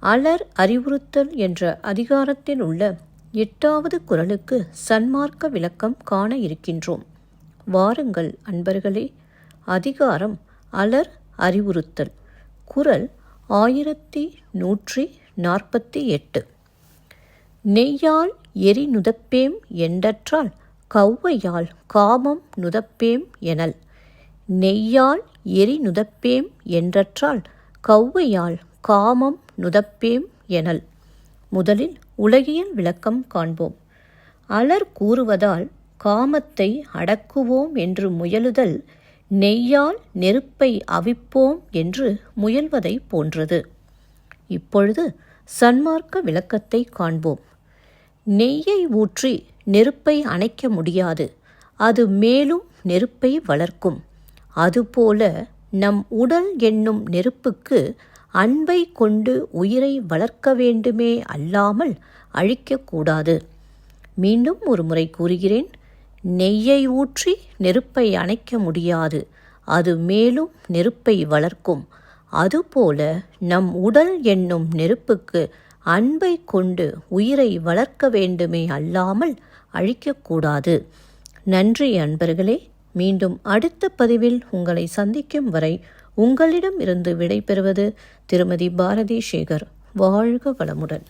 அலர் அறிவுறுத்தல் என்ற அதிகாரத்தில் உள்ள எட்டாவது குரலுக்கு சன்மார்க்க விளக்கம் காண இருக்கின்றோம். வாருங்கள் அன்பர்களே அதிகாரம் அலர் அறிவுறுத்தல். குரல் ஆயிரத்தி நூற்றி நாற்பத்தி எட்டு. நெய்யால் எரி நுதப்பேம் என்றற்றால் கௌவையால் காமம் நுதப்பேம் எனல். நெய்யால் எரி நுதப்பேம் என்றற்றால் கௌவையால் காமம் நுதப்பேம் எனல். முதலில் உலகியல் விளக்கம் காண்போம். அலர் கூறுவதால் காமத்தை அடக்குவோம் என்று முயலுதல் நெய்யால் நெருப்பை அவிப்போம் என்று முயல்வதை போன்றது. இப்பொழுது சன்மார்க்க விளக்கத்தை காண்போம். நெய்யை ஊற்றி நெருப்பை அணைக்க முடியாது. அது மேலும் நெருப்பை வளர்க்கும். அதுபோல நம் உடல் என்னும் நெருப்புக்கு அன்பை கொண்டு உயிரை வளர்க்க வேண்டுமே அல்லாமல் அழிக்கக்கூடாது மீண்டும் ஒரு முறை கூறுகிறேன் நெய்யை ஊற்றி நெருப்பை அணைக்க முடியாது அது மேலும் நெருப்பை வளர்க்கும். அதுபோல நம் உடல் என்னும் நெருப்புக்கு அன்பை கொண்டு உயிரை வளர்க்க வேண்டுமே அல்லாமல் அழிக்கக்கூடாது நன்றி அன்பர்களே மீண்டும் அடுத்த பதிவில் உங்களை சந்திக்கும் வரை உங்களிடம் இருந்து விடைபெறுவது திருமதி பாரதி சேகர். வாழ்க வளமுடன்.